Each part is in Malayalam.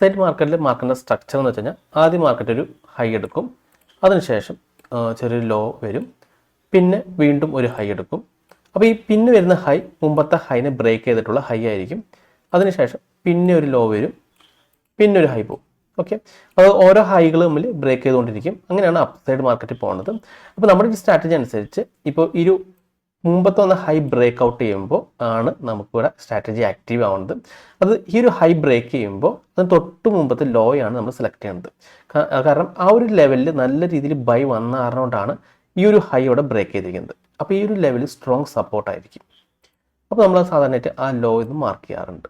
സൈഡ് മാർക്കറ്റിൽ മാർക്കറ്റിന്റെ സ്ട്രക്ചർ എന്ന് വെച്ച് കഴിഞ്ഞാൽ ആദ്യം മാർക്കറ്റ് ഒരു ഹൈ എടുക്കും. അതിനുശേഷം ചെറിയൊരു ലോ വരും. പിന്നെ വീണ്ടും ഒരു ഹൈ എടുക്കും. അപ്പോൾ ഈ പിന്നെ വരുന്ന ഹൈ മുമ്പത്തെ ഹൈനെ ബ്രേക്ക് ചെയ്തിട്ടുള്ള ഹൈ ആയിരിക്കും. അതിനുശേഷം പിന്നെ ഒരു ലോ വരും. പിന്നെ ഒരു ഹൈ പോകും. ഓക്കെ അത് ഓരോ ഹൈകൾ തമ്മിൽ ബ്രേക്ക് ചെയ്തുകൊണ്ടിരിക്കും. അങ്ങനെയാണ് അപ്പ് സൈഡ് മാർക്കറ്റിൽ പോകുന്നത് അപ്പോൾ നമ്മുടെ ഒരു സ്ട്രാറ്റജി അനുസരിച്ച് ഇപ്പോൾ ഒരു മുമ്പത്തെ ഒന്ന് ഹൈ ബ്രേക്ക് ഔട്ട് ചെയ്യുമ്പോൾ ആണ് നമുക്കിവിടെ സ്ട്രാറ്റജി ആക്റ്റീവ് ആവുന്നത്. അത് ഈ ഒരു ഹൈ ബ്രേക്ക് ചെയ്യുമ്പോൾ അത് തൊട്ട് മുമ്പത്തെ ലോ ആണ് നമ്മൾ സെലക്ട് ചെയ്യുന്നത് കാരണം ആ ഒരു ലെവലിൽ നല്ല രീതിയിൽ ബൈ വന്ന കാരണം ഈ ഒരു ഹൈ ഇവിടെ ബ്രേക്ക് ചെയ്തിരിക്കുന്നത്. അപ്പോൾ ഈ ഒരു ലെവലിൽ സ്ട്രോങ് സപ്പോർട്ടായിരിക്കും അപ്പോൾ നമ്മൾ സാധാരണയായിട്ട് ആ ലോ ഇത് മാർക്ക് ചെയ്യാറുണ്ട്.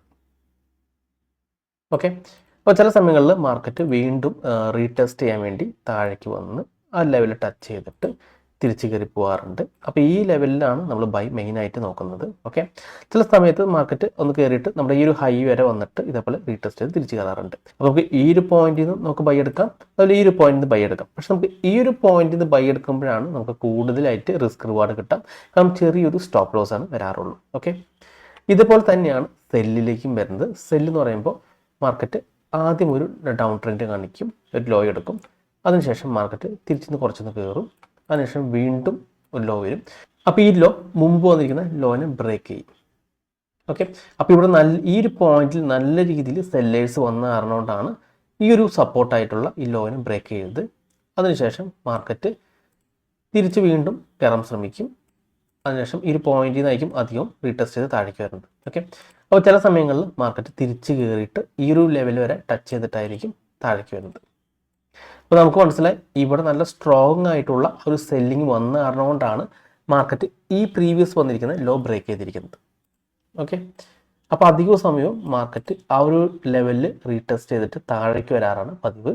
ഓക്കെ അപ്പോൾ ചില സമയങ്ങളിൽ മാർക്കറ്റ് വീണ്ടും റീടെസ്റ്റ് ചെയ്യാൻ വേണ്ടി താഴേക്ക് വന്ന് ആ ലെവൽ ടച്ച് ചെയ്തിട്ട് തിരിച്ച് കയറി പോകാറുണ്ട് അപ്പോൾ ഈ ലെവലിലാണ് നമ്മൾ ബൈ മെയിനായിട്ട് നോക്കുന്നത്. ഓക്കെ ചില സമയത്ത് മാർക്കറ്റ് ഒന്ന് കയറിയിട്ട് നമ്മുടെ ഈ ഒരു ഹൈ വരെ വന്നിട്ട് ഇതേപോലെ റീടെസ്റ്റ് ചെയ്ത് തിരിച്ചു കയറാറുണ്ട്. അപ്പോൾ നമുക്ക് ഈ ഒരു പോയിന്റിൽ നിന്ന് നമുക്ക് ബൈ എടുക്കാം. അതുപോലെ ഈ ഒരു പോയിന്റിൽ നിന്ന് ബൈ എടുക്കാം. പക്ഷെ നമുക്ക് ഈ ഒരു പോയിന്റിൽ നിന്ന് ബൈ എടുക്കുമ്പോഴാണ് നമുക്ക് കൂടുതലായിട്ട് റിസ്ക് റിവാർഡ് കിട്ടാം. കാരണം ചെറിയൊരു സ്റ്റോപ്പ് ലോസ് ആണ് വരാറുള്ളൂ. ഓക്കെ ഇതുപോലെ തന്നെയാണ് സെല്ലിലേക്കും വരുന്നത്. സെല്ല് എന്ന് പറയുമ്പോൾ മാർക്കറ്റ് ആദ്യം ഒരു ഡൗൺ ട്രെൻഡ് കാണിക്കും. ഒരു ലോ എടുക്കും. അതിനുശേഷം മാർക്കറ്റ് തിരിച്ചു നിന്ന് കുറച്ചൊന്ന് കയറും. അതിനുശേഷം വീണ്ടും ഒരു ലോ വരും. അപ്പോൾ ഈ ലോ മുമ്പ് വന്നിരിക്കുന്ന ലോനെ ബ്രേക്ക് ചെയ്യും. ഓക്കെ അപ്പോൾ ഇവിടെ നല്ല ഈ ഒരു പോയിന്റിൽ നല്ല രീതിയിൽ സെല്ലേഴ്സ് വന്ന കാരണം കൊണ്ടാണ് ഈ ഒരു സപ്പോർട്ടായിട്ടുള്ള ഈ ലോനെ ബ്രേക്ക് ചെയ്തത്. അതിനുശേഷം മാർക്കറ്റ് തിരിച്ച് വീണ്ടും കയറാൻ ശ്രമിക്കും. അതിനുശേഷം ഈ ഒരു പോയിന്റിൽ നിന്നായിരിക്കും അധികം റീടെസ്റ്റ് ചെയ്ത് താഴേക്ക് വരുന്നത്. ഓക്കെ അപ്പോൾ ചില സമയങ്ങളിൽ മാർക്കറ്റ് തിരിച്ച് കയറിയിട്ട് ഈ ഒരു ലെവൽ വരെ ടച്ച് ചെയ്തിട്ടായിരിക്കും താഴേക്ക് വരുന്നത്. അപ്പോൾ നമുക്ക് മനസ്സിലായി ഇവിടെ നല്ല സ്ട്രോങ് ആയിട്ടുള്ള ഒരു സെല്ലിംഗ് വന്ന കാരണം കൊണ്ടാണ് മാർക്കറ്റ് ഈ പ്രീവിയസ് വന്നിരിക്കുന്ന ലോ ബ്രേക്ക് ചെയ്തിരിക്കുന്നത്. ഓക്കെ അപ്പോൾ അധിക സമയവും മാർക്കറ്റ് ആ ഒരു ലെവലിൽ റീടെസ്റ്റ് ചെയ്തിട്ട് താഴേക്ക് വരാറാണ് പതിവ്.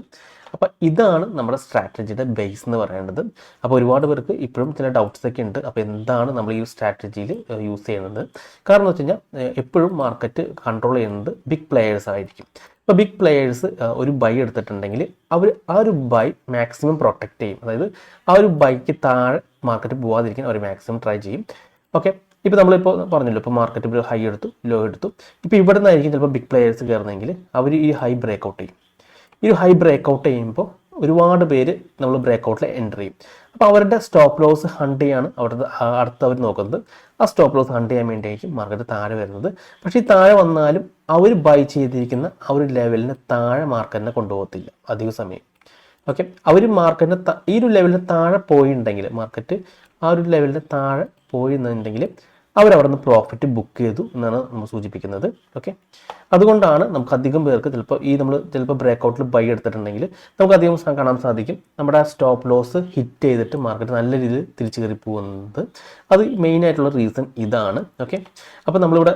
അപ്പോൾ ഇതാണ് നമ്മുടെ സ്ട്രാറ്റജിയുടെ ബേസ് എന്ന് പറയേണ്ടത്. അപ്പോൾ ഒരുപാട് പേർക്ക് ഇപ്പോഴും ചില ഡൗട്ട്സ് ഒക്കെ ഉണ്ട്. അപ്പോൾ എന്താണ് നമ്മൾ ഈ സ്ട്രാറ്റജിയിൽ യൂസ് ചെയ്യുന്നത്? കാരണം എന്ന് വെച്ച് കഴിഞ്ഞാൽ എപ്പോഴും മാർക്കറ്റ് കൺട്രോൾ ചെയ്യുന്നത് ബിഗ് പ്ലെയേഴ്സ് ആയിരിക്കും. ഇപ്പോൾ ബിഗ് പ്ലെയേഴ്സ് ഒരു ബൈ എടുത്തിട്ടുണ്ടെങ്കിൽ അവർ ആ ഒരു ബൈ മാക്സിമം പ്രൊട്ടക്റ്റ് ചെയ്യും. അതായത് ആ ഒരു ബൈക്ക് താഴെ മാർക്കറ്റ് പോവാതിരിക്കാൻ അവർ മാക്സിമം ട്രൈ ചെയ്യും. ഓക്കെ ഇപ്പോൾ നമ്മളിപ്പോൾ പറഞ്ഞല്ലോ ഇപ്പോൾ മാർക്കറ്റ് ഇപ്പോൾ ഹൈ എടുത്തു ലോ എടുത്തു. ഇപ്പോൾ ഇവിടെ നിന്നായിരിക്കും ചിലപ്പോൾ ബിഗ് പ്ലെയേഴ്സ് കയറുന്നെങ്കിൽ അവർ ഈ ഹൈ ബ്രേക്ക് ഔട്ട് ചെയ്യും. ഈ ഒരു ഹൈ ബ്രേക്ക് ഔട്ട് ചെയ്യുമ്പോൾ ഒരുപാട് പേര് നമ്മൾ ബ്രേക്ക് ഔട്ടിൽ എന്റർ ചെയ്യും. അപ്പോൾ അവരുടെ സ്റ്റോപ്പ് ലോസ് ഹണ്ട് ചെയ്യാണ് അവരുടെ അടുത്ത് അവർ നോക്കുന്നത്. ആ സ്റ്റോപ്പ് ലോസ് ഹണ്ട് ചെയ്യാൻ വേണ്ടിയായിരിക്കും മാർക്കറ്റ് താഴെ വരുന്നത്. പക്ഷേ ഈ താഴെ വന്നാലും അവർ ബൈ ചെയ്തിരിക്കുന്ന ആ ഒരു ലെവലിന് താഴെ മാർക്കറ്റിനെ കൊണ്ടുപോകത്തില്ല അധിക സമയം. ഓക്കെ അവർ മാർക്കറ്റിന് ഈ ഒരു ലെവലിന് താഴെ പോയിട്ടുണ്ടെങ്കിൽ മാർക്കറ്റ് ആ ഒരു ലെവലിന് താഴെ പോയിരുന്നുണ്ടെങ്കിൽ അവരവിടെ നിന്ന് പ്രോഫിറ്റ് ബുക്ക് ചെയ്തു എന്നാണ് നമ്മൾ സൂചിപ്പിക്കുന്നത്. ഓക്കെ അതുകൊണ്ടാണ് നമുക്ക് അധികം പേർക്ക് ചിലപ്പോൾ ഈ നമ്മൾ ചിലപ്പോൾ ബ്രേക്ക് ഔട്ടിൽ ബൈ എടുത്തിട്ടുണ്ടെങ്കിൽ നമുക്ക് അധികം കാണാൻ സാധിക്കും. നമ്മുടെ സ്റ്റോപ്പ് ലോസ് ഹിറ്റ് ചെയ്തിട്ട് മാർക്കറ്റ് നല്ല രീതിയിൽ തിരിച്ചു കയറി പോകുന്നത്. അത് മെയിൻ ആയിട്ടുള്ള റീസൺ ഇതാണ്. ഓക്കെ അപ്പോൾ നമ്മളിവിടെ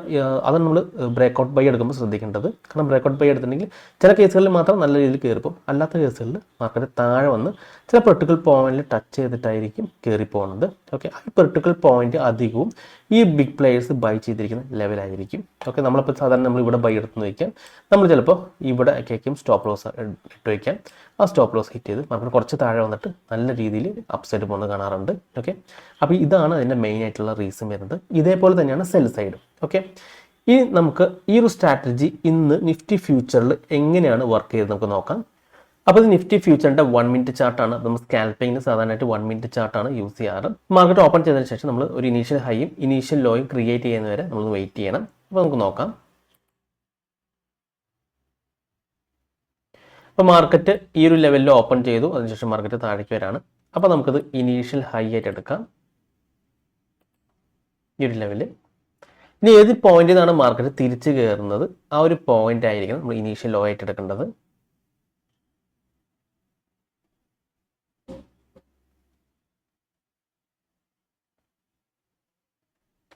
അതാണ് നമ്മൾ ബ്രേക്ക് ഔട്ട് ബൈ എടുക്കുമ്പോൾ ശ്രദ്ധിക്കേണ്ടത്. കാരണം ബ്രേക്ക് ഔട്ട് ബൈ എടുത്തിട്ടുണ്ടെങ്കിൽ ചില കേസുകളിൽ മാത്രം നല്ല രീതിയിൽ കയറിപ്പോൾ അല്ലാത്ത കേസുകളിൽ മാർക്കറ്റ് താഴെ വന്ന് ചില പെർട്ടിക്കൽ പോയിന്റിൽ ടച്ച് ചെയ്തിട്ടായിരിക്കും കയറി പോകുന്നത്. ഓക്കെ ആ പെർട്ടിക്കൽ പോയിന്റ് അധികവും ഈ ബിഗ് പ്ലെയേഴ്സ് ബൈ ചെയ്തിരിക്കുന്ന ലെവലായിരിക്കും ഓക്കെ നമ്മളിപ്പോൾ സാധാരണ നമ്മൾ ഇവിടെ ബൈ എടുത്തു വയ്ക്കാം നമ്മൾ ചിലപ്പോൾ ഇവിടെ ഒക്കെയായിരിക്കും സ്റ്റോപ്പ് ലോസ് ഇട്ട് വയ്ക്കാം ആ സ്റ്റോപ്പ് ലോസ് ഹിറ്റ് ചെയ്ത് മാർക്കറ്റ് കുറച്ച് താഴെ വന്നിട്ട് നല്ല രീതിയിൽ അപ്സൈഡ് പോകുന്നത് കാണാറുണ്ട്. ഓക്കെ അപ്പോൾ ഇതാണ് അതിന്റെ മെയിൻ ആയിട്ടുള്ള റീസൺ വരുന്നത്. ഇതേപോലെ തന്നെയാണ് സെൽ സൈഡ് ഓക്കെ ഈ നമുക്ക് ഈ ഒരു സ്ട്രാറ്റജി ഇന്ന് നിഫ്റ്റി ഫ്യൂച്ചറിൽ എങ്ങനെയാണ് വർക്ക് ചെയ്ത് നമുക്ക് നോക്കാം. അപ്പോൾ ഇത് നിഫ്റ്റി ഫ്യൂച്ചറിന്റെ വൺ മിനിറ്റ് ചാർട്ടാണ് നമ്മൾ സ്കാൽപ്പിങ്ങിന് സാധാരണയായിട്ട് വൺ മിനിറ്റ് ചാർട്ടാണ് യൂസ് ചെയ്യാറ്. മാർക്കറ്റ് ഓപ്പൺ ചെയ്തതിന് ശേഷം നമ്മൾ ഒരു ഇനീഷ്യൽ ഹൈയും ഇനീഷ്യൽ ലോയും ക്രിയേറ്റ് ചെയ്യുന്നവരെ നമ്മൾ വെയിറ്റ് ചെയ്യണം. അപ്പോൾ നമുക്ക് നോക്കാം. അപ്പോൾ മാർക്കറ്റ് ഈ ഒരു ലെവലിൽ ഓപ്പൺ ചെയ്തു. അതിനുശേഷം മാർക്കറ്റ് താഴേക്ക് വരാണ്. അപ്പോൾ നമുക്കത് ഇനീഷ്യൽ ഹൈ ആയിട്ട് എടുക്കാം. ഈ ഒരു ലെവലിൽ ഇനി ഏത് പോയിന്റിൽ നിന്നാണ് മാർക്കറ്റ് തിരിച്ചു കയറുന്നത്? ആ ഒരു പോയിന്റ് ആയിരിക്കണം നമ്മൾ ഇനീഷ്യൽ ലോ ആയിട്ട് എടുക്കേണ്ടത്.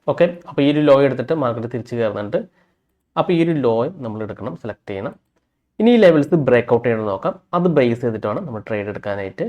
ഓക്കെ അപ്പോൾ ഈ ഒരു ലോ എടുത്തിട്ട് മാർക്കറ്റ് തിരിച്ച് കയറുന്നുണ്ട്. അപ്പോൾ ഈ ഒരു ലോ നമ്മൾ എടുക്കണം സെലക്ട് ചെയ്യണം. ഇനി ഈ ലെവൽസ് ബ്രേക്ക് ഔട്ട് ചെയ്യണം നോക്കാം. അത് ബേസ് ചെയ്തിട്ട് വേണം നമ്മൾ ട്രേഡ് എടുക്കാനായിട്ട്.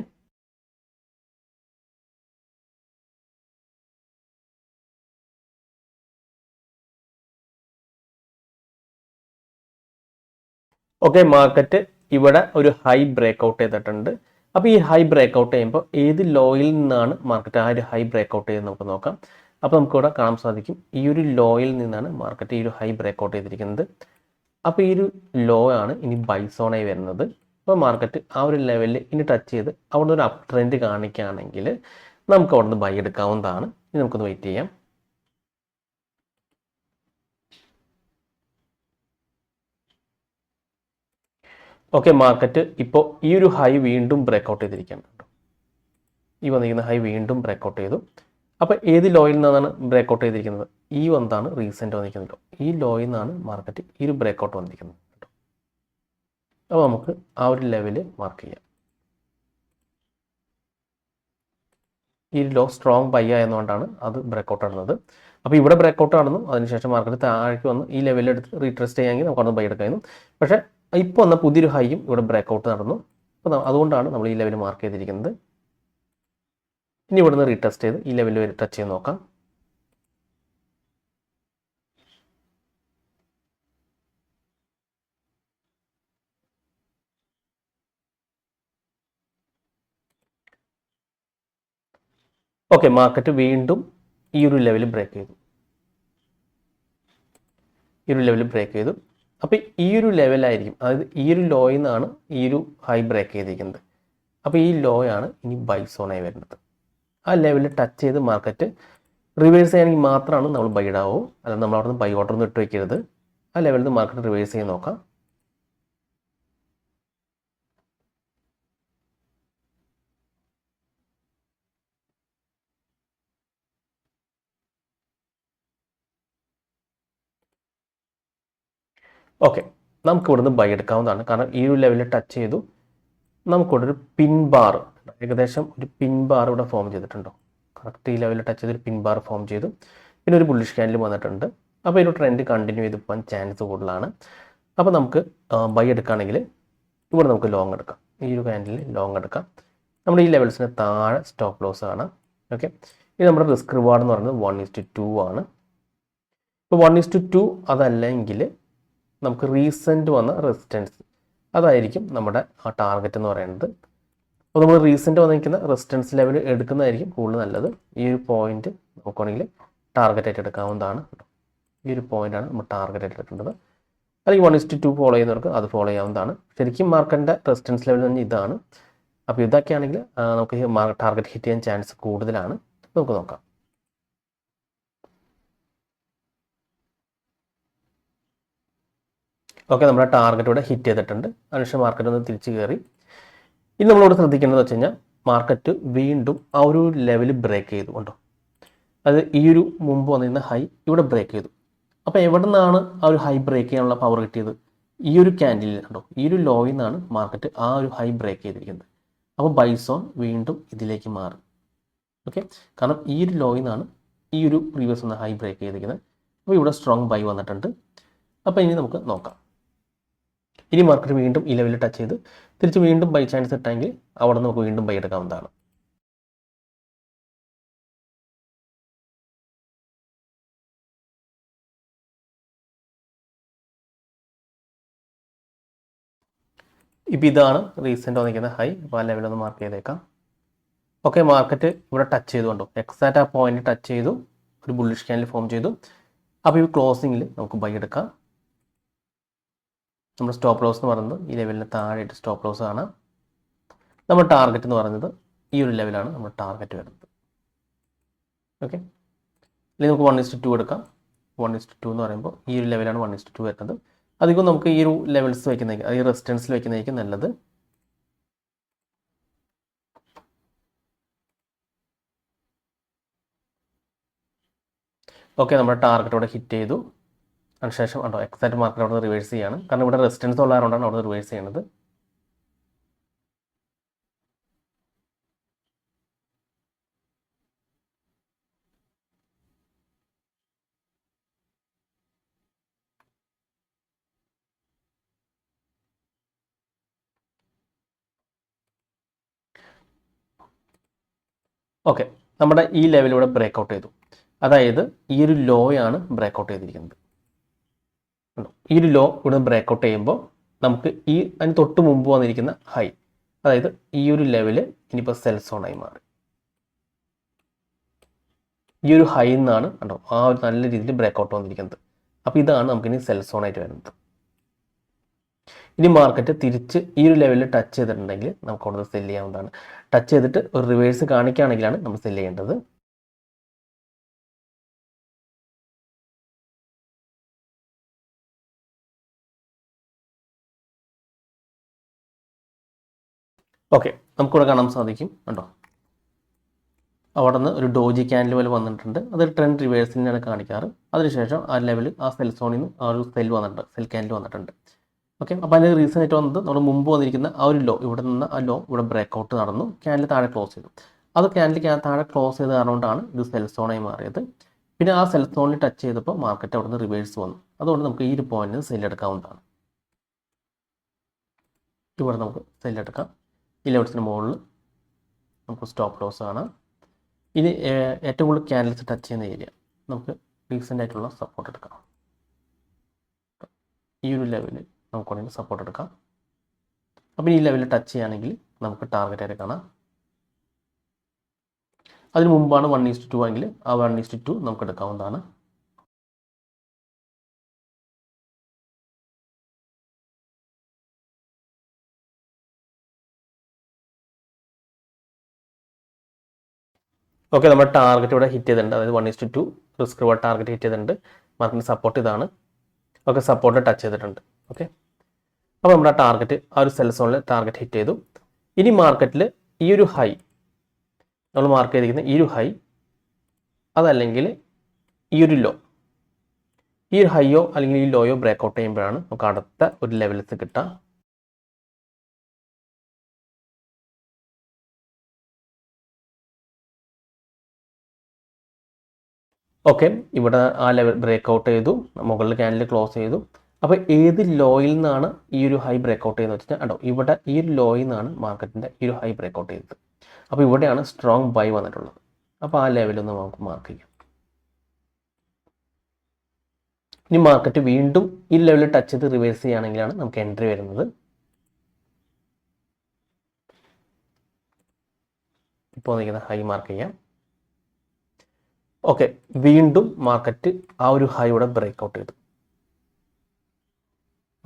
ഓക്കെ മാർക്കറ്റ് ഇവിടെ ഒരു ഹൈ ബ്രേക്ക് ഔട്ട് ചെയ്തിട്ടുണ്ട്. അപ്പോൾ ഈ ഹൈ ബ്രേക്ക് ഔട്ട് ചെയ്യുമ്പോൾ ഏത് ലോയിൽ നിന്നാണ് മാർക്കറ്റ് ആ ഒരു ഹൈ ബ്രേക്ക് ഔട്ട് ചെയ്ത് നമുക്ക് നോക്കാം. അപ്പോൾ നമുക്കിവിടെ കാണാൻ സാധിക്കും ഈ ഒരു ലോയിൽ നിന്നാണ് മാർക്കറ്റ് ഈ ഒരു ഹൈ ബ്രേക്ക് ഔട്ട് ചെയ്തിരിക്കുന്നത്. അപ്പോൾ ഈ ഒരു ലോ ആണ് ഇനി ബൈ സോണായി വരുന്നത്. അപ്പോൾ മാർക്കറ്റ് ആ ഒരു ലെവലിൽ ഇനി ടച്ച് ചെയ്ത് അവിടെ ഒരു അപ് ട്രെൻഡ് കാണിക്കുകയാണെങ്കിൽ നമുക്ക് അവിടെ നിന്ന് ബൈ എടുക്കാവുന്നതാണ്. ഇനി നമുക്കൊന്ന് വെയിറ്റ് ചെയ്യാം. ഓക്കെ മാർക്കറ്റ് ഇപ്പോൾ ഈ ഒരു ഹൈ വീണ്ടും ബ്രേക്കൗട്ട് ചെയ്തിരിക്കുകയാണ് കേട്ടോ. ഈ വന്നിരിക്കുന്ന ഹൈ വീണ്ടും ബ്രേക്ക് ഔട്ട് ചെയ്തു. അപ്പോൾ ഏത് ലോയിൽ നിന്നാണ് ബ്രേക്കൗട്ട് ചെയ്തിരിക്കുന്നത്? ഈ വന്നാണ് റീസെന്റ് വന്നിരിക്കുന്നത് ഈ ലോയിൽ നിന്നാണ് മാർക്കറ്റ് ഈ ഒരു ബ്രേക്കൗട്ട് വന്നിരിക്കുന്നത് കേട്ടോ അപ്പോൾ നമുക്ക് ആ ഒരു ലെവൽ മാർക്ക് ചെയ്യാം. ഈ ലോ സ്ട്രോങ് ബൈ ആയതുകൊണ്ടാണ് അത് ബ്രേക്കൗട്ട് ആടുന്നത് അപ്പോൾ ഇവിടെ ബ്രേക്കൗട്ട് ആടുന്നു അതിനുശേഷം മാർക്കറ്റ് താഴേക്ക് വന്ന് ഈ ലെവലിൽ എടുത്ത് റീട്രസ്റ്റ് ചെയ്യാമെങ്കിൽ നമുക്ക് അവിടെ ബൈ എടുക്കാമായിരുന്നു പക്ഷേ ഇപ്പോൾ വന്ന പുതിയൊരു ഹൈയും ഇവിടെ ബ്രേക്കൗട്ട് നടന്നു. അപ്പോൾ അതുകൊണ്ടാണ് നമ്മൾ ഈ ലെവൽ മാർക്ക് ചെയ്തിരിക്കുന്നത്. ഇനി ഇവിടുന്ന് റീടെസ്റ്റ് ചെയ്ത് ഈ ലെവലിൽ വരെ ടച്ച് ചെയ്ത് നോക്കാം. ഓക്കെ മാർക്കറ്റ് വീണ്ടും ഈ ഒരു ലെവലിൽ ബ്രേക്ക് ചെയ്തു. ഈ ഒരു ലെവലിൽ ബ്രേക്ക് ചെയ്തു. അപ്പോൾ ഈ ഒരു ലെവലായിരിക്കും അതായത് ഈ ഒരു ലോയിൽ നിന്നാണ് ഈ ഒരു ഹൈ ബ്രേക്ക് ചെയ്തിരിക്കുന്നത്. അപ്പോൾ ഈ ലോയാണ് ഇനി ബൈ സോണായി വരുന്നത്. ആ ലെവലിൽ ടച്ച് ചെയ്ത് മാർക്കറ്റ് റിവേഴ്സ് ചെയ്യണമെങ്കിൽ മാത്രമാണ് നമ്മൾ ബൈ ഇടാവൂ. അല്ല നമ്മൾ അവിടെ നിന്ന് ബൈ ഓർഡർ ഒന്നും ഇട്ട് വയ്ക്കരുത് ആ ലെവലിൽ നിന്ന് മാർക്കറ്റ് റിവേഴ്സ് ചെയ്യാൻ നോക്കാം. ഓക്കെ നമുക്ക് ഇവിടുന്ന് ബൈ എടുക്കാവുന്നതാണ്. കാരണം ഈ ഒരു ലെവലിൽ ടച്ച് ചെയ്തു. നമുക്കിവിടെ ഒരു പിൻ ബാർ ഏകദേശം ഒരു പിൻ ബാർ ഇവിടെ ഫോം ചെയ്തിട്ടുണ്ടോ? കറക്റ്റ് ഈ ലെവലിൽ ടച്ച് ചെയ്തൊരു പിൻ ബാർ ഫോം ചെയ്തു. പിന്നെ ഒരു ബുള്ളിഷ് ക്യാൻഡിൽ വന്നിട്ടുണ്ട്. അപ്പോൾ ഇതിന്റെ ട്രെൻഡ് കണ്ടിന്യൂ ചെയ്ത് പോകാൻ ചാൻസ് കൂടുതലാണ്. അപ്പോൾ നമുക്ക് ബൈ എടുക്കുകയാണെങ്കിൽ ഇവിടെ നമുക്ക് ലോങ് എടുക്കാം. ഈ ഒരു ക്യാൻഡിൽ ലോങ് എടുക്കാം. നമ്മൾ ഈ ലെവൽസിന് താഴെ സ്റ്റോപ്പ് ലോസ് ആണ്. ഓക്കെ ഇത് നമ്മുടെ റിസ്ക് റിവാർഡ് എന്ന് പറയുന്നത് വൺ ഇസ് ടു ആണ്. ഇപ്പോൾ വൺ ഇസ് ടു അതല്ലെങ്കിൽ നമുക്ക് റീസെന്റ് വന്ന റെസിസ്റ്റൻസ് അതായിരിക്കും നമ്മുടെ ആ ടാർഗറ്റ് എന്ന് പറയുന്നത്. അപ്പോൾ നമ്മൾ റീസെന്റ് വന്നിരിക്കുന്ന റെസിസ്റ്റൻസ് ലെവൽ എടുക്കുന്നതായിരിക്കും കൂടുതൽ നല്ലത്. ഈ ഒരു പോയിന്റ് നോക്കുകയാണെങ്കിൽ ടാർഗറ്റ് ആയിട്ട് എടുക്കാവുന്നതാണ് ഈ ഒരു പോയിന്റാണ് നമ്മൾ ടാർഗറ്റ് ആയിട്ട് എടുക്കേണ്ടത്. അല്ലെങ്കിൽ വൺ ഇസ്റ്റ് ടു ഫോളോ ചെയ്യുന്നവർക്ക് അത് ഫോളോ ചെയ്യാവുന്നതാണ്. ശരിക്കും മാർക്കറ്റിന്റെ റെസിസ്റ്റൻസ് ലെവൽ തന്നെ ഇതാണ്. അപ്പോൾ ഇതൊക്കെ ആണെങ്കിൽ നമുക്ക് ടാർഗറ്റ് ഹിറ്റ് ചെയ്യാൻ ചാൻസ് കൂടുതലാണ്. നമുക്ക് നോക്കാം. ഓക്കെ നമ്മുടെ ടാർഗറ്റ് ഇവിടെ ഹിറ്റ് ചെയ്തിട്ടുണ്ട്. അതിനുശേഷം മാർക്കറ്റ് ഒന്ന് തിരിച്ചു കയറി. ഇനി നമ്മളിവിടെ ശ്രദ്ധിക്കേണ്ടത് വെച്ച് കഴിഞ്ഞാൽ മാർക്കറ്റ് വീണ്ടും ആ ഒരു ലെവൽ ബ്രേക്ക് ചെയ്തു കൊണ്ടോ? അത് ഈ ഒരു മുമ്പ് വന്നിരുന്ന ഹൈ ഇവിടെ ബ്രേക്ക് ചെയ്തു. അപ്പോൾ എവിടെ നിന്നാണ് ആ ഒരു ഹൈ ബ്രേക്ക് ചെയ്യാനുള്ള പവർ കിട്ടിയത്? ഈ ഒരു ക്യാൻഡിലിൽ കണ്ടോ? ഈ ഒരു ലോയിൽ നിന്നാണ് മാർക്കറ്റ് ആ ഒരു ഹൈ ബ്രേക്ക് ചെയ്തിരിക്കുന്നത്. അപ്പോൾ ബൈസോൺ വീണ്ടും ഇതിലേക്ക് മാറി. ഓക്കെ കാരണം ഈ ഒരു ലോയിൽ നിന്നാണ് ഈ ഒരു പ്രീവിയസ് വന്ന ഹൈ ബ്രേക്ക് ചെയ്തിരിക്കുന്നത്. അപ്പോൾ ഇവിടെ സ്ട്രോങ് ബൈ വന്നിട്ടുണ്ട്. അപ്പോൾ ഇനി നമുക്ക് നോക്കാം. ഇനി മാർക്കറ്റ് വീണ്ടും ഈ ലെവലിൽ ടച്ച് ചെയ്ത് തിരിച്ച് വീണ്ടും ബൈ ചാൻസ് ഇട്ടെങ്കിൽ അവിടെ നമുക്ക് വീണ്ടും ബൈ എടുക്കാവുന്നതാണ്. ഇപ്പം ഇതാണ് റീസെന്റ് വന്നിരിക്കുന്ന ഹൈ അപ്പോൾ ആ ലെവലൊന്ന് മാർക്ക് ചെയ്തേക്കാം. ഓക്കെ മാർക്കറ്റ് ഇവിടെ ടച്ച് ചെയ്തുകൊണ്ടു. എക്സാക്റ്റ് ആ പോയിന്റ് ടച്ച് ചെയ്തു. ഒരു ബുള്ളിഷ് ക്യാനിൽ ഫോം ചെയ്തു. അപ്പോൾ ഈ ക്ലോസിങ്ങിൽ നമുക്ക് ബൈ എടുക്കാം. നമ്മുടെ സ്റ്റോപ്പ് ലോസ് എന്ന് പറയുന്നത് ഈ ലെവലിന് താഴെയിട്ട് സ്റ്റോപ്പ് ലോസ് ആണ്. നമ്മുടെ ടാർഗറ്റ് എന്ന് പറയുന്നത് ഈ ഒരു ലെവലാണ് നമ്മുടെ ടാർഗറ്റ് വരുന്നത്. ഓക്കെ അല്ലെങ്കിൽ നമുക്ക് വൺ ഇസ്റ്റ് ടു എടുക്കാം. വൺ ഇസ്റ്റ് ടു എന്ന് പറയുമ്പോൾ ഈ ഒരു ലെവലാണ് വൺ ഇസ്റ്റ് ടു വരുന്നത്. അധികം നമുക്ക് ഈ ഒരു ലെവൽസ് വയ്ക്കുന്നതായിരിക്കും ഈ റെസിസ്റ്റൻസിൽ വയ്ക്കുന്നതായിരിക്കും നല്ലത്. ഓക്കെ നമ്മുടെ ടാർഗറ്റ് ഇവിടെ ഹിറ്റ് ചെയ്തു. അതിനുശേഷം ഉണ്ടോ എക്സാക്ട് മാർക്കിൽ അവിടെ റിവേഴ്സ് ചെയ്യാണ്. കാരണം ഇവിടെ റെസിസ്റ്റൻസ് ഉള്ളതുകൊണ്ടാണ് അവിടെ റിവേഴ്സ് ചെയ്യുന്നത് ഓക്കെ നമ്മുടെ ഈ ലെവൽ ഇവിടെ ബ്രേക്ക് ഔട്ട് ചെയ്തു. അതായത് ഈ ഒരു ലോയാണ് ബ്രേക്ക് ഔട്ട് ചെയ്തിരിക്കുന്നത്? ഈ ഒരു ലോ ഇവിടെ ബ്രേക്ക് ഔട്ട് ചെയ്യുമ്പോൾ നമുക്ക് ഈ അതിന് തൊട്ട് മുമ്പ് വന്നിരിക്കുന്ന ഹൈ അതായത് ഈ ഒരു ലെവൽ ഇനിയിപ്പോൾ സെൽ സോണായി മാറി. ഈ ഒരു ഹൈ നിന്നാണ് കണ്ടോ ആ ഒരു നല്ല രീതിയിൽ ബ്രേക്ക് ഔട്ട് വന്നിരിക്കുന്നത്. അപ്പോൾ ഇതാണ് നമുക്കിനി സെൽ സോണായിട്ട് വരുന്നത്. ഇനി മാർക്കറ്റ് തിരിച്ച് ഈ ഒരു ലെവലിൽ ടച്ച് ചെയ്തിട്ടുണ്ടെങ്കിൽ നമുക്ക് അവിടെ സെൽ ചെയ്യാവുന്നതാണ്. ടച്ച് ചെയ്തിട്ട് ഒരു റിവേഴ്സ് കാണിക്കുകയാണെങ്കിലാണ് നമ്മൾ സെൽ ചെയ്യേണ്ടത്. ഓക്കെ നമുക്കിവിടെ കാണാൻ സാധിക്കും. കണ്ടോ? അവിടെ നിന്ന് ഒരു ഡോജി ക്യാൻഡിൽ പോലെ വന്നിട്ടുണ്ട്. അത് ട്രെൻഡ് റിവേഴ്സിനെയാണ് കാണിക്കാറ്. അതിനുശേഷം ആ ലെവൽ ആ സെൽ സോണിൽ നിന്ന് ആ ഒരു സെൽ വന്നിട്ടുണ്ട്. സെൽ ക്യാൻഡിൽ വന്നിട്ടുണ്ട്. ഓക്കെ അപ്പോൾ അതിന്റെ റീസൺ ആയിട്ട് വന്നത് നമ്മൾ മുമ്പ് വന്നിരിക്കുന്ന ആ ഒരു ലോ ഇവിടെ നിന്ന് ആ ലോ ഇവിടെ ബ്രേക്ക് ഔട്ട് നടന്നു. ക്യാൻഡിൽ താഴെ ക്ലോസ് ചെയ്തു. അത് ക്യാൻഡിൽ താഴെ ക്ലോസ് ചെയ്ത് കാരണമുണ്ടാണ് ഇത് സെൽ സോണായി മാറിയത്. പിന്നെ ആ സെൽ സോണിൽ ടച്ച് ചെയ്തപ്പോൾ മാർക്കറ്റ് അവിടെ നിന്ന് റിവേഴ്സ് വന്നു. അതുകൊണ്ട് നമുക്ക് ഈ ഒരു പോയിന്റിൽ സെൽ ഇവിടെ നമുക്ക് സെൽ ഈ ലെവൽസിന് മുകളിൽ നമുക്ക് സ്റ്റോപ്പ് ലോസ് കാണാം ഇത് ഏറ്റവും കൂടുതൽ ക്യാൻഡിൽസ് ടച്ച് ചെയ്യുന്ന ഏരിയ നമുക്ക് റീസെന്റ് ആയിട്ടുള്ള സപ്പോർട്ട് എടുക്കാം. ഈ ഒരു ലെവലിൽ നമുക്ക് വേണമെങ്കിൽ സപ്പോർട്ട് എടുക്കാം. അപ്പോൾ ഈ ലെവലിൽ ടച്ച് ചെയ്യുകയാണെങ്കിൽ നമുക്ക് ടാർഗറ്റ് ആയിട്ട് കാണാം. അതിന് മുമ്പാണ് വൺ ഈസ്റ്റ് ടു ആണെങ്കിൽ ആ വൺ ഈസ്റ്റ് ടു നമുക്ക് എടുക്കാവുന്നതാണ്. ഓക്കെ നമ്മുടെ ടാർഗറ്റ് ഇവിടെ ഹിറ്റ് ചെയ്തിട്ടുണ്ട്. അതായത് one is to two risk reward target hit ചെയ്തിട്ടുണ്ട്. മാർക്കറ്റിന് സപ്പോർട്ട് ഇതാണ്. ഓക്കെ സപ്പോർട്ട് ടച്ച് ചെയ്തിട്ടുണ്ട്. ഓക്കെ അപ്പോൾ നമ്മുടെ ടാർഗറ്റ് ആ ഒരു സെൽ സോണിൽ ടാർഗറ്റ് ഹിറ്റ് ചെയ്തു. ഇനി മാർക്കറ്റിൽ ഈ ഒരു ഹൈ നമ്മൾ മാർക്ക് ചെയ്തിരിക്കുന്ന ഈ ഒരു ഹൈ അതല്ലെങ്കിൽ ഈ ഒരു ലോ ഈ ഒരു ഹൈയോ അല്ലെങ്കിൽ ഈ ലോയോ ബ്രേക്ക് ഔട്ട് ചെയ്യുമ്പോഴാണ് നമുക്ക് അടുത്ത ഒരു ലെവലിൽ കിട്ടുക. ഓക്കെ ഇവിടെ ആ ലെവൽ ബ്രേക്ക് ഔട്ട് ചെയ്തു മുകളിൽ ക്യാൻഡിൽ ക്ലോസ് ചെയ്തു. അപ്പോൾ ഏത് ലോയിൽ നിന്നാണ് ഈ ഒരു ഹൈ ബ്രേക്ക് ഔട്ട് ചെയ്യുന്നത് വെച്ചാൽ കണ്ടോ ഇവിടെ ഈ ഒരു ലോയിൽ നിന്നാണ് മാർക്കറ്റിന്റെ ഈ ഒരു ഹൈ ബ്രേക്ക് ഔട്ട് ചെയ്തത്. അപ്പോൾ ഇവിടെയാണ് സ്ട്രോങ് ബൈ വന്നിട്ടുള്ളത്. അപ്പോൾ ആ ലെവലൊന്ന് നമുക്ക് മാർക്ക് ചെയ്യാം. ഇനി മാർക്കറ്റ് വീണ്ടും ഈ ലെവലിൽ ടച്ച് ചെയ്ത് റിവേഴ്സ് ചെയ്യുകയാണെങ്കിലാണ് നമുക്ക് എൻട്രി വരുന്നത്. ഇപ്പോൾ നിൽക്കുന്ന ഹൈ മാർക്ക് ചെയ്യാം. ഓക്കെ വീണ്ടും മാർക്കറ്റ് ആ ഒരു ഹൈയുടെ ഇവിടെ ബ്രേക്ക് ഔട്ട് ചെയ്തു.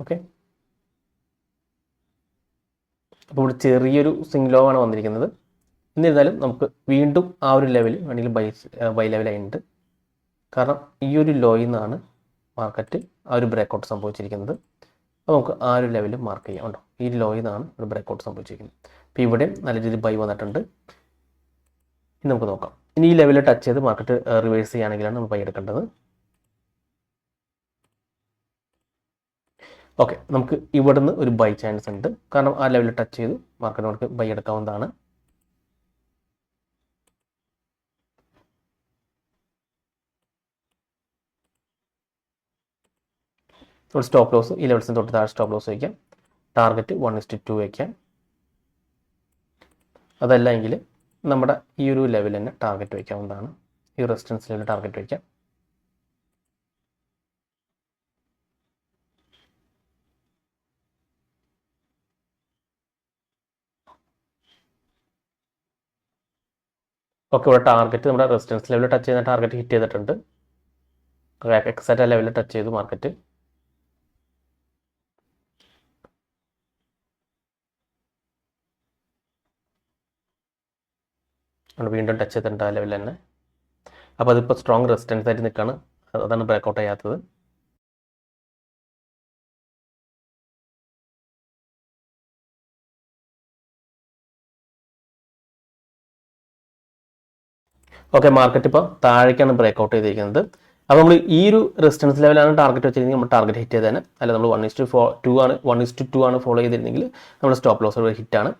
ഓക്കെ അപ്പോൾ ഇവിടെ ചെറിയൊരു സിംഗ്ലോ ആണ് വന്നിരിക്കുന്നത്. എന്നിരുന്നാലും നമുക്ക് വീണ്ടും ആ ഒരു ലെവൽ വേണമെങ്കിൽ ബൈ ബൈ ലെവലായിട്ടുണ്ട് കാരണം ഈ ഒരു ലോയിൽ നിന്നാണ് മാർക്കറ്റ് ആ ഒരു ബ്രേക്ക് ഔട്ട് സംഭവിച്ചിരിക്കുന്നത്. അപ്പോൾ നമുക്ക് ആ ഒരു ലെവൽ മാർക്ക് ചെയ്യാം ഉണ്ടോ ഈ ലോയിൽ നിന്നാണ് ഒരു ബ്രേക്ക് ഔട്ട് സംഭവിച്ചിരിക്കുന്നത്. അപ്പോൾ ഇവിടെയും നല്ല രീതിയിൽ ബൈ വന്നിട്ടുണ്ട്. ഇനി നമുക്ക് നോക്കാം. ഇനി ഈ ലെവലിൽ ടച്ച് ചെയ്ത് മാർക്കറ്റ് റിവേഴ്സ് ചെയ്യുകയാണെങ്കിലാണ് നമ്മൾ ബൈ എടുക്കേണ്ടത്. ഓക്കെ നമുക്ക് ഇവിടുന്ന് ഒരു ബൈ ചാൻസ് ഉണ്ട്. കാരണം ആ ലെവലിൽ ടച്ച് ചെയ്ത് മാർക്കറ്റ് നമുക്ക് ബൈ എടുക്കാവുന്നതാണ്. സ്റ്റോപ്പ് ലോസ് ഈ ലെവൽസിന് തൊട്ട് താഴെ സ്റ്റോപ്പ് ലോസ് വയ്ക്കാം. Target one is to two വയ്ക്കാം. അതല്ല എങ്കിൽ നമ്മുടെ ഈ ഒരു ലെവൽ തന്നെ ടാർഗറ്റ് വയ്ക്കാവുന്നതാണ്. ഈ റെസിസ്റ്റൻസ് ലെവൽ ടാർഗറ്റ് വയ്ക്കാം. ഓക്കെ ഇവിടെ ടാർഗറ്റ് നമ്മുടെ റെസിസ്റ്റൻസ് ലെവൽ ടച്ച് ചെയ്യുന്ന ടാർഗറ്റ് ഹിറ്റ് ചെയ്തിട്ടുണ്ട്. എക്സാക്റ്റ് ലെവലിൽ ടച്ച് ചെയ്തു മാർക്കറ്റ് ആണ് വീണ്ടും ടച്ച് ചെയ്തിട്ടുണ്ട് ആ ലെവലിൽ തന്നെ. അപ്പോൾ അതിപ്പോൾ സ്ട്രോങ് റെസിസ്റ്റൻസ് ആയിട്ട് നിൽക്കുകയാണ് അതാണ് ബ്രേക്ക് ഔട്ട് ചെയ്യാത്തത്. ഓക്കെ മാർക്കറ്റ് ഇപ്പോൾ താഴേക്കാണ് ബ്രേക്ക് ഔട്ട് ചെയ്തിരിക്കുന്നത്. അപ്പോൾ നമ്മൾ ഈ ഒരു റെസിസ്റ്റൻസ് ലെവലാണ് ടാർഗറ്റ് വെച്ചിരുന്നെങ്കിൽ നമ്മൾ ടാർഗറ്റ് ഹിറ്റ് ചെയ്തേനെ. അല്ല നമ്മൾ one is to four two ആണ് വൺ ഇസ്റ്റു ടു ആണ് ഫോളോ ചെയ്തിരുന്നെങ്കിൽ നമ്മൾ സ്റ്റോപ്പ് ലോസ് ഹിറ്റാണ്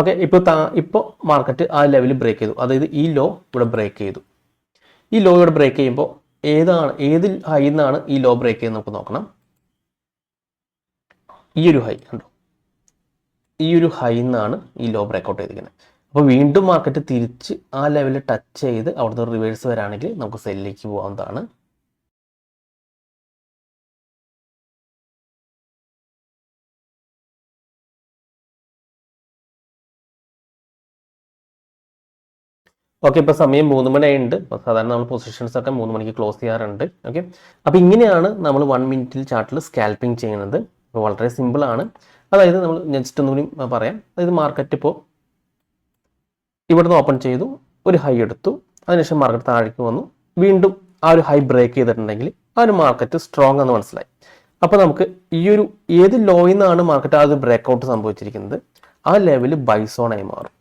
ഓക്കെ ഇപ്പോൾ ഇപ്പോൾ മാർക്കറ്റ് ആ ലെവലിൽ ബ്രേക്ക് ചെയ്തു. അതായത് ഈ ലോ ഇവിടെ ബ്രേക്ക് ചെയ്തു. ഈ ലോ ഇവിടെ ബ്രേക്ക് ചെയ്യുമ്പോൾ ഏതാണ് ഏത് ഹൈ നിന്നാണ് ഈ ലോ ബ്രേക്ക് ചെയ്യുന്നത് നമുക്ക് നോക്കണം. ഈ ഒരു ഹൈ കണ്ടോ? ഈ ഒരു ഹൈ നിന്നാണ് ഈ ലോ ബ്രേക്ക് ഔട്ട് ചെയ്തിരിക്കുന്നത്. അപ്പോൾ വീണ്ടും മാർക്കറ്റ് തിരിച്ച് ആ ലെവലിൽ ടച്ച് ചെയ്ത് അവിടുത്തെ റിവേഴ്സ് വരാണെങ്കിൽ നമുക്ക് സെല്ലിലേക്ക് പോകാവുന്നതാണ്. ഓക്കെ ഇപ്പോൾ സമയം മൂന്ന് മണിയായിട്ടുണ്ട് അപ്പോൾ സാധാരണ നമ്മൾ പൊസിഷൻസ് ഒക്കെ മൂന്ന് മണിക്ക് ക്ലോസ് ചെയ്യാറുണ്ട്. ഓക്കെ അപ്പോൾ ഇങ്ങനെയാണ് നമ്മൾ വൺ മിനിറ്റിൽ ചാർട്ടിൽ സ്കാൽപ്പിംഗ് ചെയ്യുന്നത്. അപ്പോൾ വളരെ സിമ്പിളാണ് അതായത് നമ്മൾ ജസ്റ്റ് ഒന്നുകൂടി പറയാം. അതായത് മാർക്കറ്റ് ഇപ്പോൾ ഇവിടുന്ന് ഓപ്പൺ ചെയ്തു ഒരു ഹൈ എടുത്തു. അതിനുശേഷം മാർക്കറ്റ് താഴേക്ക് വന്നു. വീണ്ടും ആ ഒരു ഹൈ ബ്രേക്ക് ചെയ്തിട്ടുണ്ടെങ്കിൽ ആ ഒരു മാർക്കറ്റ് സ്ട്രോങ് എന്ന് മനസ്സിലായി. അപ്പോൾ നമുക്ക് ഈ ഒരു ഏത് ലോയിൽ നിന്നാണ് മാർക്കറ്റ് ആ ഒരു ബ്രേക്ക് ഔട്ട് സംഭവിച്ചിരിക്കുന്നത് ആ ലെവൽ ബൈസോണായി മാറും.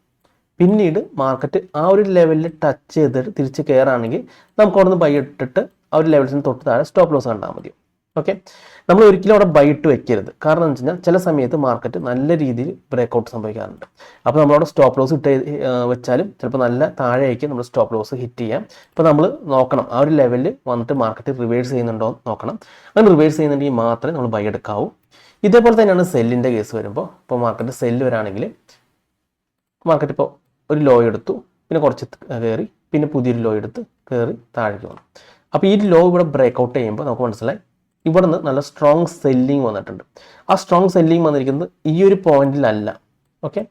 പിന്നീട് മാർക്കറ്റ് ആ ഒരു ലെവലിൽ ടച്ച് ചെയ്തിട്ട് തിരിച്ച് കയറുകയാണെങ്കിൽ നമുക്ക് അവിടെ നിന്ന് ബൈ ഇട്ടിട്ട് ആ ഒരു ലെവൽസിന് തൊട്ട് താഴെ സ്റ്റോപ്പ് ലോസ് കണ്ടാൽ മതി. ഓക്കെ നമ്മൾ ഒരിക്കലും അവിടെ ബൈ ഇട്ട് വെക്കരുത്. കാരണം എന്ന് വെച്ച് കഴിഞ്ഞാൽ ചില സമയത്ത് മാർക്കറ്റ് നല്ല രീതിയിൽ ബ്രേക്ക് ഔട്ട് സംഭവിക്കാറുണ്ട് അപ്പോൾ നമ്മളവിടെ സ്റ്റോപ്പ് ലോസ് ഇട്ട് വെച്ചാലും ചിലപ്പോൾ നല്ല താഴേക്ക് നമ്മൾ സ്റ്റോപ്പ് ലോസ് ഹിറ്റ് ചെയ്യാം. ഇപ്പോൾ നമ്മൾ നോക്കണം ആ ഒരു ലെവലിൽ വന്നിട്ട് മാർക്കറ്റ് റിവേഴ്സ് ചെയ്യുന്നുണ്ടോ നോക്കണം. അങ്ങനെ റിവേഴ്സ് ചെയ്യുന്നുണ്ടെങ്കിൽ മാത്രമേ നമ്മൾ ബൈ എടുക്കാവൂ. ഇതേപോലെ തന്നെയാണ് സെല്ലിന്റെ കേസ് വരുമ്പോൾ. ഇപ്പോൾ മാർക്കറ്റ് സെല്ല് വരാണെങ്കിൽ മാർക്കറ്റ് ഇപ്പോൾ ഒരു ലോ എടുത്തു പിന്നെ കുറച്ച് കയറി പിന്നെ പുതിയൊരു ലോ എടുത്ത് കയറി താഴേക്ക് വന്നു. അപ്പോൾ ഈ ലോ ഇവിടെ ബ്രേക്ക് ഔട്ട് ചെയ്യുമ്പോൾ നമുക്ക് മനസ്സിലായി ഇവിടെ നിന്ന് നല്ല സ്ട്രോങ് സെല്ലിങ് വന്നിട്ടുണ്ട്. ആ സ്ട്രോങ് സെല്ലിങ് വന്നിരിക്കുന്നത് ഈ ഒരു പോയിന്റിലല്ല ഓക്കെ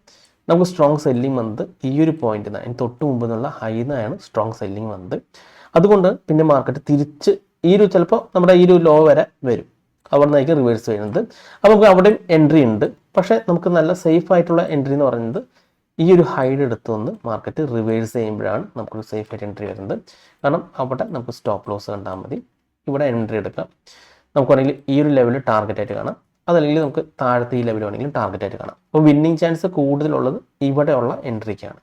നമുക്ക് സ്ട്രോങ് സെല്ലിങ് വന്നത് ഈ ഒരു പോയിന്റിൽ നിന്ന് അതിന് തൊട്ട് മുമ്പ് നിന്നുള്ള ഹൈ നിന്നാണ് സ്ട്രോങ് സെല്ലിങ് വന്നത്. അതുകൊണ്ട് പിന്നെ മാർക്കറ്റ് തിരിച്ച് ഈ ഒരു ചിലപ്പോൾ നമ്മുടെ ഈ ഒരു ലോ വരെ വരും. അവിടെ നിന്നായിരിക്കും റിവേഴ്സ് വരുന്നത്. അപ്പോൾ നമുക്ക് അവിടെയും എൻട്രി ഉണ്ട്. പക്ഷേ നമുക്ക് നല്ല സേഫ് ആയിട്ടുള്ള എൻട്രി എന്ന് പറയുന്നത് ഈ ഒരു ഹൈഡ് എടുത്ത് വന്ന് മാർക്കറ്റ് റിവേഴ്സ് ചെയ്യുമ്പോഴാണ് നമുക്കൊരു സേഫ് ആയിട്ട് എൻട്രി വരുന്നത്. കാരണം അവിടെ നമുക്ക് സ്റ്റോപ്പ് ലോസ് കണ്ടാൽ മതി. ഇവിടെ എൻട്രി എടുക്കാം. നമുക്ക് വേണമെങ്കിൽ ഈ ഒരു ലെവൽ ടാർഗറ്റ് ആയിട്ട് കാണാം. അതല്ലെങ്കിൽ നമുക്ക് താഴത്തെ ഈ ലെവൽ വേണമെങ്കിലും ടാർഗറ്റ് ആയിട്ട് കാണാം. അപ്പോൾ വിന്നിങ് ചാൻസ് കൂടുതലുള്ളത് ഇവിടെയുള്ള എൻട്രിക്കാണ്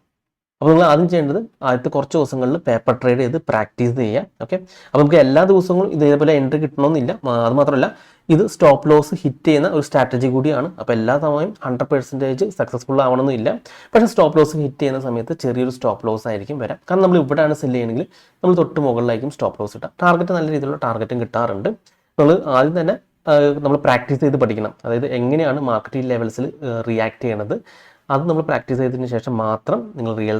അപ്പോൾ നിങ്ങൾ ആദ്യം ചെയ്യേണ്ടത് ആദ്യത്തെ കുറച്ച് ദിവസങ്ങളിൽ പേപ്പർ ട്രേഡ് ചെയ്ത് പ്രാക്ടീസ് ചെയ്യുക. ഓക്കെ അപ്പോൾ നമുക്ക് എല്ലാ ദിവസങ്ങളും ഇതേപോലെ എൻട്രി കിട്ടണമെന്നില്ല. അത് മാത്രമല്ല ഇത് സ്റ്റോപ്പ് ലോസ് ഹിറ്റ് ചെയ്യുന്ന ഒരു സ്ട്രാറ്റജി കൂടിയാണ്. അപ്പോൾ എല്ലാ തവണയും ഹൺഡ്രഡ് പെർസെന്റേജ് സക്സസ്ഫുൾ ആവണമെന്നില്ല പക്ഷേ സ്റ്റോപ്പ് ലോസ് ഹിറ്റ് ചെയ്യുന്ന സമയത്ത് ചെറിയൊരു സ്റ്റോപ്പ് ലോസ് ആയിരിക്കും വരാം. കാരണം നമ്മൾ ഇവിടെയാണ് സെല്ല് ചെയ്യണമെങ്കിൽ നമ്മൾ തൊട്ട് മുകളിലായിരിക്കും സ്റ്റോപ്പ് ലോസ് ഇട്ടാം ടാർഗറ്റ് നല്ല രീതിയിലുള്ള ടാർഗറ്റും കിട്ടാറുണ്ട്. നമ്മൾ ആദ്യം തന്നെ നമ്മൾ പ്രാക്ടീസ് ചെയ്ത് പഠിക്കണം. അതായത് എങ്ങനെയാണ് മാർക്കറ്റിംഗ് ലെവൽസിൽ റിയാക്ട് ചെയ്യണത്. അത് നമ്മൾ പ്രാക്ടീസ് ചെയ്തതിന് ശേഷം മാത്രം നിങ്ങൾ റിയൽ